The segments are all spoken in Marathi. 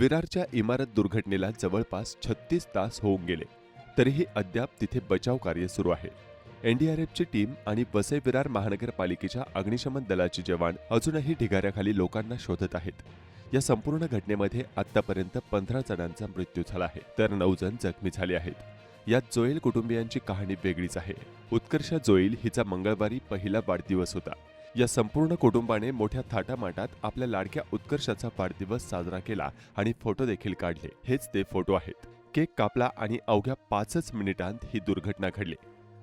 विरारच्या इमारत दुर्घटनेला जवळपास छत्तीस तास होऊन गेले. तरीही अद्याप तिथे बचाव कार्य सुरू आहे. एनडीआरएफची टीम आणि वसई विरार महानगरपालिकेच्या अग्निशमन दलाचे जवान अजूनही ढिगाऱ्याखाली लोकांना शोधत आहेत. या संपूर्ण घटनेमध्ये आतापर्यंत पंधरा जणांचा मृत्यू झाला आहे तर नऊ जण जखमी झाले आहेत. यात जोईल कुटुंबियांची कहाणी वेगळीच आहे. उत्कर्षा जोईल हिचा मंगळवारी पहिला वाढदिवस होता. या संपूर्ण कुटुंबाने मोठ्या थाटामाटात आपल्या लाडक्या उत्कर्षाचा वाढदिवस साजरा केला आणि फोटो देखील काढले. हेच ते फोटो आहेत. केक कापला आणि अवघ्या पाचच मिनिटांत ही दुर्घटना घडली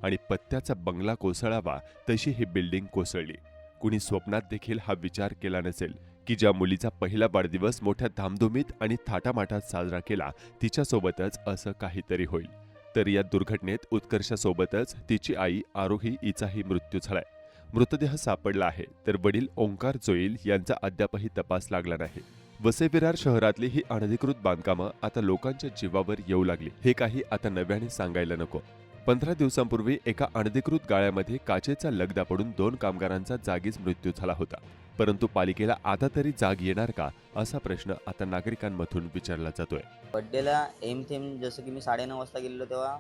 आणि पत्त्याचा बंगला कोसळावा तशी ही बिल्डिंग कोसळली. कुणी स्वप्नात देखील हा विचार केला नसेल की ज्या मुलीचा पहिला वाढदिवस मोठ्या धामधुमीत आणि थाटामाटात साजरा केला तिच्यासोबतच असं काहीतरी होईल. तर या दुर्घटनेत उत्कर्षासोबतच तिची आई आरोही हिचाही मृत्यू झालाय. मृतदेह सापडला आहे तर वडील ओंकार जोईल यांचा अद्यापही तपास लागला नाही. वसई विरार शहरातली ही अनधिकृत बांधकामं आता लोकांच्या जीवावर येऊ लागली. हे काही आता नव्याने सांगायला नको. पंधरा दिवसांपूर्वी एका अनधिकृत गाळ्यामध्ये काचेचा लगदा पडून दोन कामगारांचा जागीच मृत्यू झाला होता. परंतु पालिकेला आता तरी जाग येणार का असा प्रश्न आता नागरिकांमधून विचारला जातोय. बड्डेला एम थेम जसं की मी साडेनऊ वाजता गेलेलो तेव्हा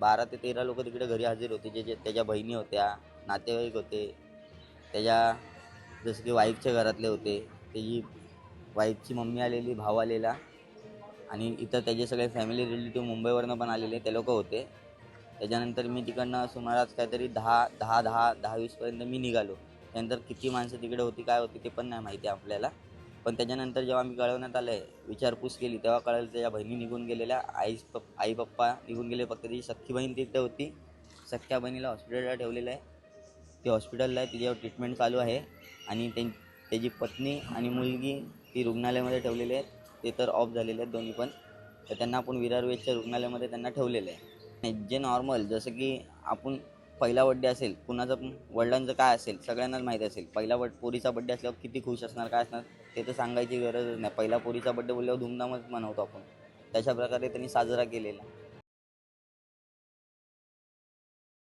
बारा ते तेरा लोक तिकडे घरी हजर होते. जे त्याच्या बहिणी होत्या नातेवाईक होते. त्याच्या जसं की वाईफच्या घरातले होते. त्याची वाईफची मम्मी आलेली भाव आलेला. आणि इतर त्याचे सगळे फॅमिली रिलेटिव्ह मुंबईवरनं पण आलेले ते लोक होते. त्याच्यानंतर मी तिकडनं सुमारास काहीतरी दहा दहा दहा दहा वीसपर्यंत मी निघालो. त्यानंतर किती माणसं तिकडे होती काय होती ते पण नाही माहिती आपल्याला. पण त्याच्यानंतर जेव्हा मी कळवण्यात आलं आहे विचारपूस केली तेव्हा कळलं त्याच्या बहिणी निघून गेलेल्या आई पप्पा आई पप्पा निघून गेले फक्त त्याची सख्खी बहीण तिथे होती. सख्ख्या बहिणीला हॉस्पिटलला ठेवलेलं आहे. ती हॉस्पिटलला आहे तिच्यावर ट्रीटमेंट चालू आहे. आणि त्यां त्याची पत्नी आणि मुलगी ती रुग्णालयामध्ये ठेवलेली आहेत. ते तर ऑफ झालेले आहेत दोन्ही पण. तर त्यांना आपण विरार वेजच्या रुग्णालयामध्ये त्यांना ठेवलेलं आहे. नाही, जे नॉर्मल जसं की आपण पहिला बड्डे असेल कुणाचं पण वडिलांचं काय असेल सगळ्यांनाच माहीत असेल पहिला बड पोरीचा बड्डे असल्यावर किती खुश असणार काय असणार ते तर सांगायची गरजच नाही. पहिला पोरीचा बड्डे बोलल्यावर धूमधामच मनवतो आपण. तशा प्रकारे त्यांनी साजरा केलेला